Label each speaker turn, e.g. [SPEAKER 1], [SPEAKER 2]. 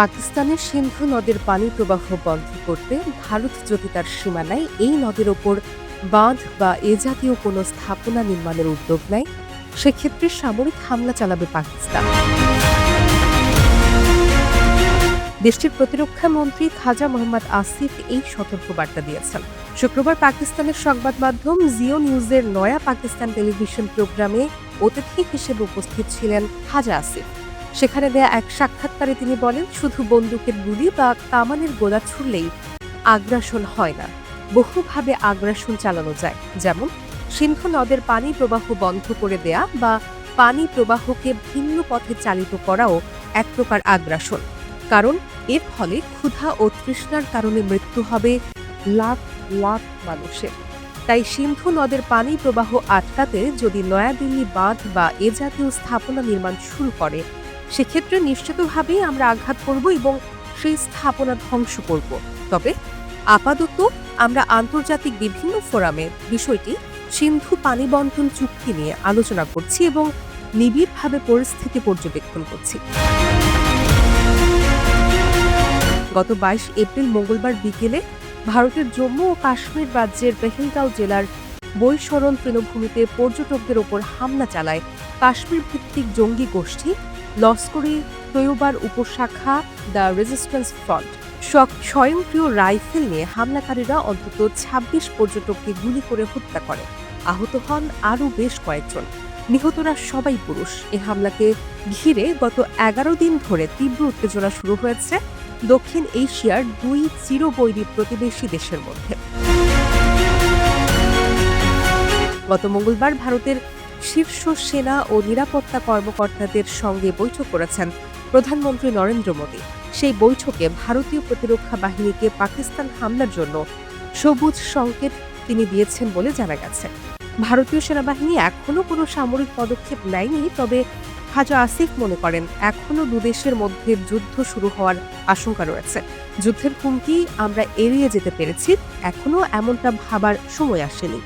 [SPEAKER 1] পাকিস্তানের সিন্ধু নদের পানি প্রবাহ বন্ধ করতে ভারত যদি তার সীমানায় এই নদের ওপর বাঁধ বা এ জাতীয় কোনো স্থাপনা নির্মাণের উদ্যোগ নেয়, সেক্ষেত্রে সামরিক হামলা চালাবে পাকিস্তান। দেশটির প্রতিরক্ষা মন্ত্রী খাজা মোহাম্মদ আসিফ এই সতর্কবার্তা দিয়েছেন। শুক্রবার পাকিস্তানের সংবাদ মাধ্যম জিও নিউজের নয়া পাকিস্তান টেলিভিশন প্রোগ্রামে অতিথি হিসেবে উপস্থিত ছিলেন খাজা আসিফ। সেখানে দেয়া এক সাক্ষাৎকারে তিনি বলেন, শুধু বন্দুকের গুলি বা কামানের গোলা ছুড়লেই আগ্রাসন হয় না। বহুভাবে আগ্রাসন চালানো যায়। যেমন, সিন্ধু নদের পানি প্রবাহ বন্ধ করে দেয়া বা পানি প্রবাহকে ভিন্ন পথে চালিত করাও এক প্রকার আগ্রাসন। কারণ, এর ফলে ক্ষুধা ও তৃষ্ণার কারণে মৃত্যু হবে লাখ লাখ মানুষের। তাই সিন্ধু নদের পানি প্রবাহ আটকাতে যদি নয়াদিল্লি বাঁধ বা এ জাতীয় স্থাপনা নির্মাণ শুরু করে সেক্ষেত্রে নিশ্চিতভাবেই আমরা আঘাত করব এবং সেই স্থাপনা ধ্বংস করব। তবে আপাতত আমরা আন্তর্জাতিক বিভিন্ন ফোরামে বিষয়টি সিন্ধু পানি বন্টন চুক্তি নিয়ে আলোচনা করছি এবং নিবিড়ভাবে পরিস্থিতি পর্যবেক্ষণ করছি। গত বাইশ এপ্রিল মঙ্গলবার বিকেলে ভারতের জম্মু ও কাশ্মীর রাজ্যের পেহেলগাঁও জেলার বৈশরণ তৃণভূমিতে পর্যটকদের ওপর হামলা চালায় কাশ্মীর ভিত্তিক জঙ্গি গোষ্ঠী লস্করি তৈয়বার উপশাখা দ্য রেজিস্ট্যান্স ফ্রন্ট। স্ব- স্বয়ংক্রিয় রাইফেল নিয়ে হামলাকারীরা অন্তত ২৬ পর্যটককে গুলি করে হত্যা করে। আহত হন আরও বেশ কয়েকজন। নিহতরা সবাই পুরুষ। এ হামলাকে ঘিরে গত এগারো দিন ধরে তীব্র উত্তেজনা শুরু হয়েছে দক্ষিণ এশিয়ার দুই চিরবৈরী প্রতিবেশী দেশের মধ্যে। গত মঙ্গলবার ভারতের শীর্ষ সেনা ও নিরাপত্তা কর্মকর্তাদের সঙ্গে বৈঠক করেছেন প্রধানমন্ত্রী নরেন্দ্র মোদী। সেই বৈঠকে ভারতীয় প্রতিরক্ষা বাহিনীকে পাকিস্তান হামলার জন্য সবুজ সংকেত তিনি দিয়েছেন বলে জানা গেছে। ভারতীয় সেনাবাহিনী এখনও কোনো সামরিক পদক্ষেপ নেয়নি, তবে খাজা আসিফ মনে করেন এখনও দুদেশের মধ্যে যুদ্ধ শুরু হওয়ার আশঙ্কা রয়েছে। যুদ্ধের হুমকি আমরা এড়িয়ে যেতে পেরেছি, এখনও এমনটা ভাবার সময় আসেনি।